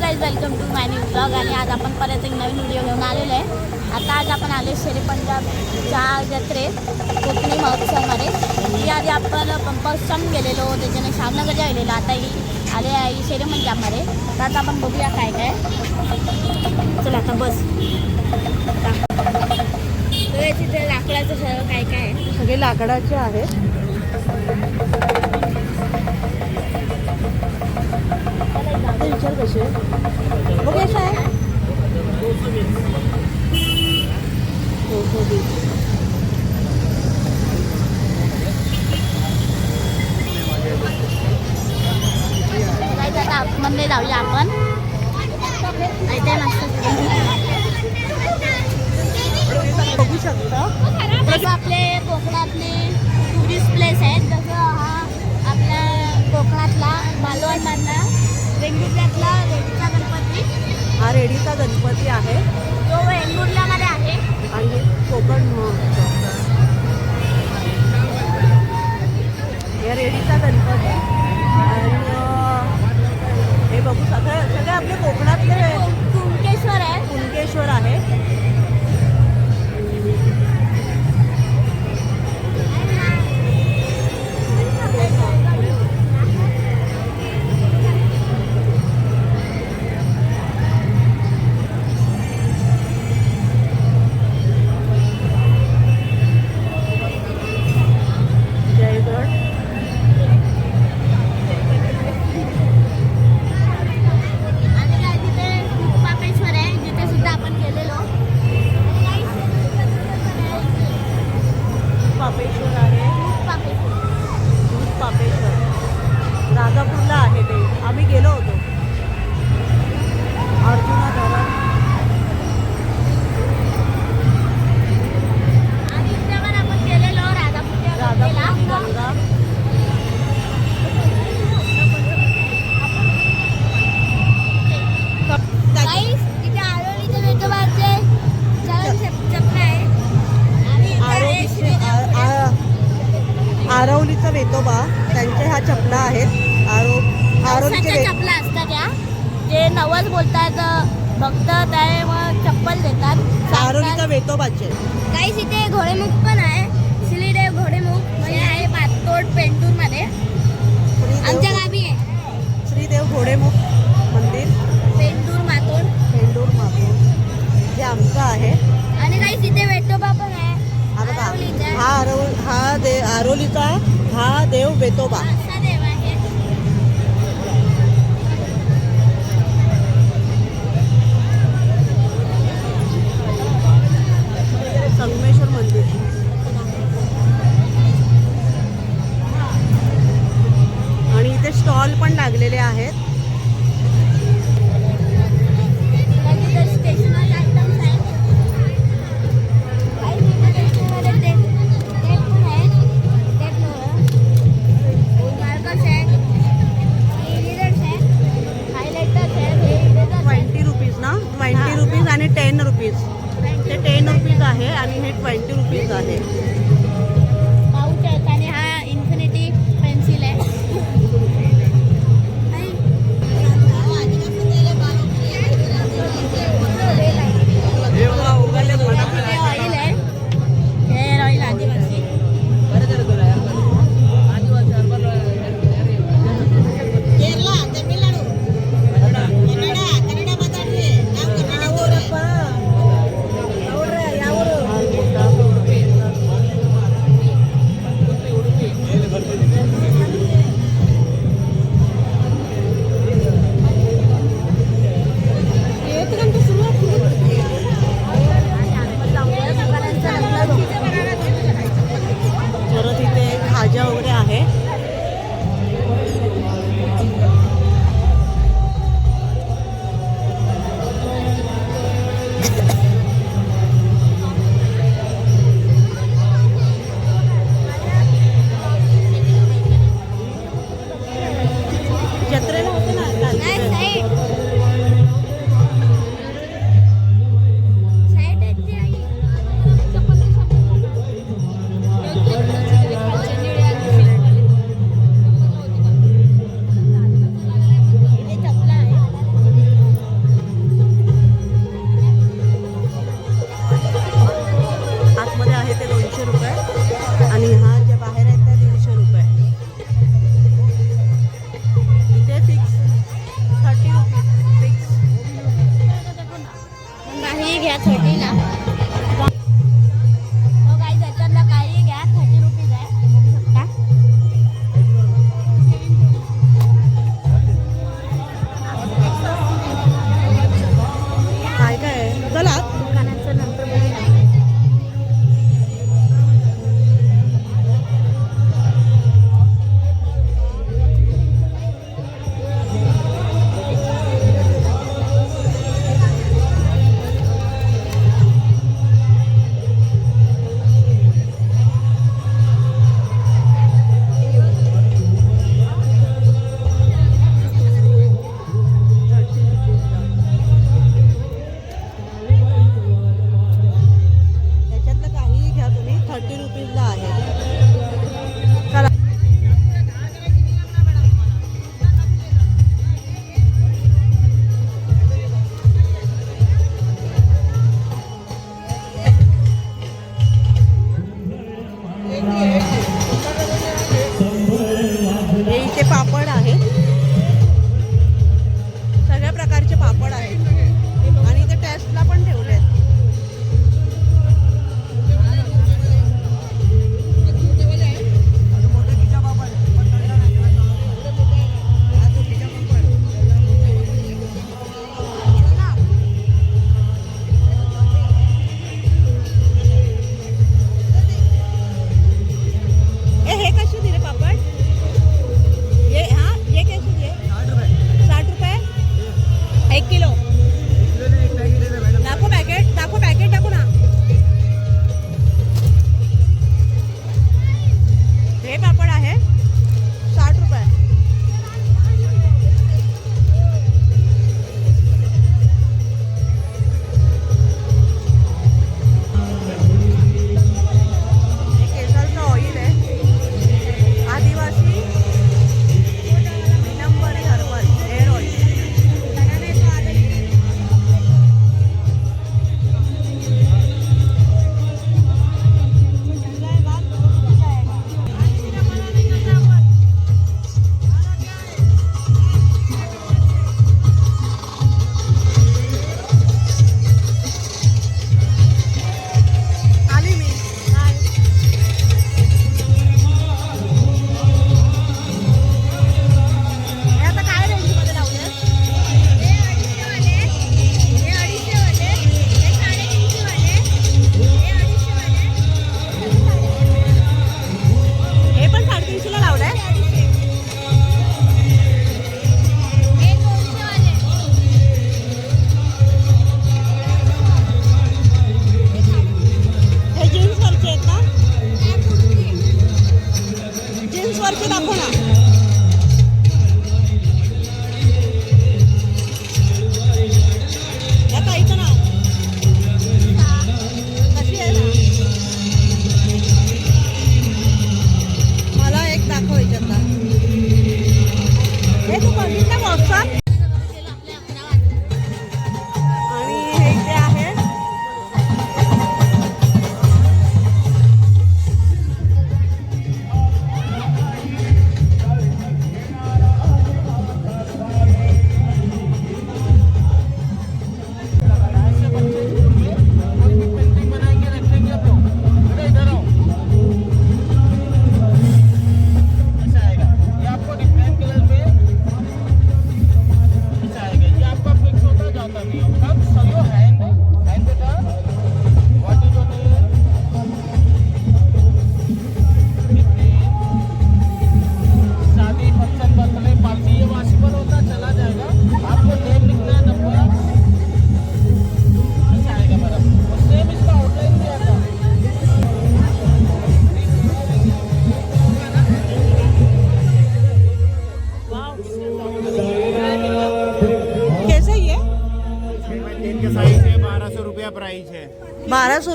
Guys welcome to my new blog आणि आज आपण परत एक नवीन व्हिडिओ घेऊन आलेलो आहे. आता आज आपण आलो शेरे पंजाबच्या जत्रेत कोकणी महोत्सवमध्ये. ही आधी आपण पंपास्टम गेलेलो त्याच्याने श्यामनगरच्या गेलेलो. आता ही आले आहे शेरी शेरे पंजाबमध्ये तर आता आपण बघूया काय काय. चला आता बस. तिथे लाकडाचं सगळं काय काय आहे. सगळे लाकडाचे आहेत. आपले कोकणातले टुरिस्ट प्लेस आहेत जसं हा आपल्या कोकणातला मालवणमधला वेंगुर्ल्यातला रेडीचा गणपती हा रेडीचा गणपती आहे तो वेंगुर्ल्यामध्ये आहे आणि हे कोकण महोत्सव या रेडीचा गणपती आणि हे बघू सगळे सगळे आपले कोकणातले कुणकेश्वर आहे वेतोबाचे काहीच इथे घोडेमुख पण आहे. श्रीदेव घोडेमुख. म्हणजे आहे पातोड पेंटूरमध्ये आमच्या गावी आहे. श्रीदेव घोडेमुख मंदिर. पेंटूर मातोड. पेंडूर मापूर जे आमचं आहे. आणि काहीच इथे वेटोबा पण आहे. हा आहे. हा आरव हा दे आरोलीचा हा देव वेतोबा ट्वेंटी रुपीज आहे. पापड आहेत. आणि ते टेस्टला पण ठेवले आहेत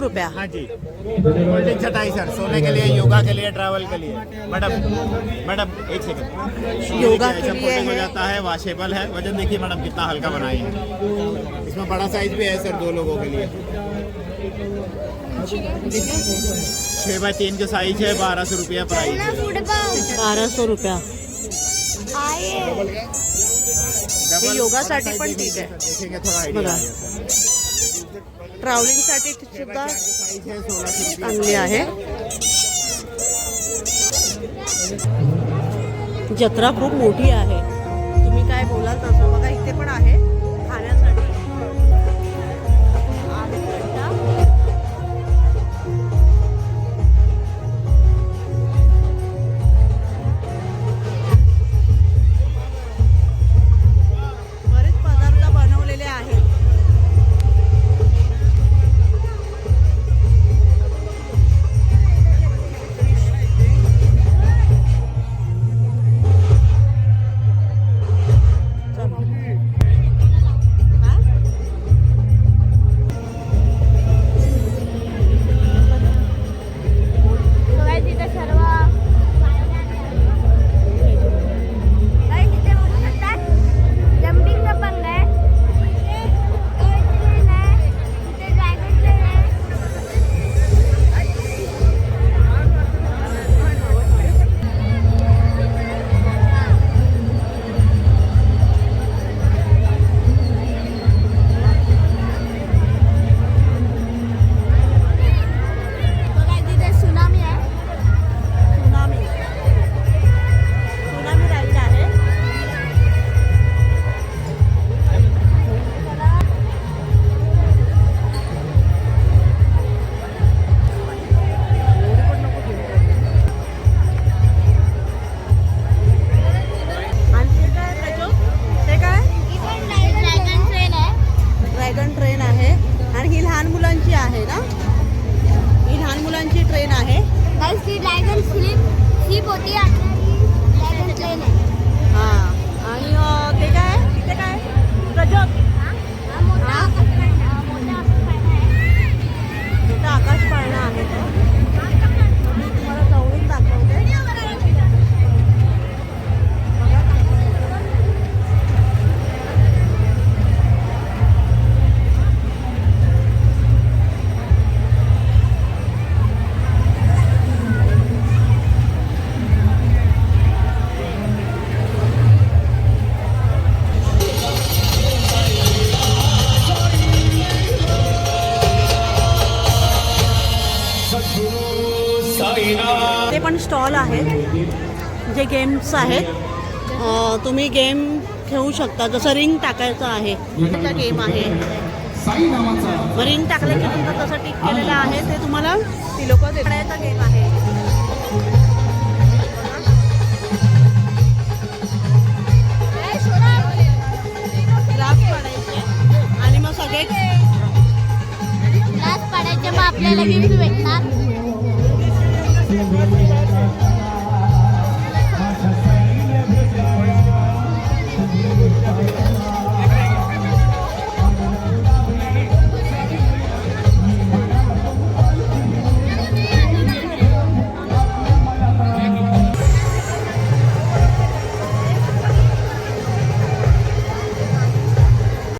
रुपया। हाँ जी। गोल्डन छटाई सर सोने के लिए योगा के लिए ट्रैवल के लिए। मैडम मैडम एक सेकंड योगा के लिए हो जाता है वाशेबल है। वज़न देखिए मैडम कितना हल्का बनाई है। इसमें बड़ा साइज़ भी है सर दो लोगों के लिए। छः बाई तीन का साइज़ है बारह सौ रुपया प्राइस बारह सौ रुपया। योगा सर्टिफिकेट ठीक है। थोड़ा ट्रॅव्हलिंगसाठी सुद्धा चांगली आहे. जत्रा खूप मोठी आहे. आणि ही लहान मुलांची आहे ना? ही लहान मुलांची ट्रेन आहे. गाइस ती ड्रॅगन स्लीप स्लीप होती ड्रॅगन ट्रेन आहे. हा. आणि ते काय? ते काय? मोठा आहे. इथं आकाश पाळणा आहे. जे गेम्स आहेत तुम्ही गेम खेळू शकता. जसं रिंग टाकायचं आहे त्याचा गेम आहे. रिंग टाकलं की तुमचं तसं टिक केलेलं आहे ते तुम्हाला ती लोक देण्याचा गेम आहे. आणि मग सगळे आपल्याला गिफ्ट भेटणार.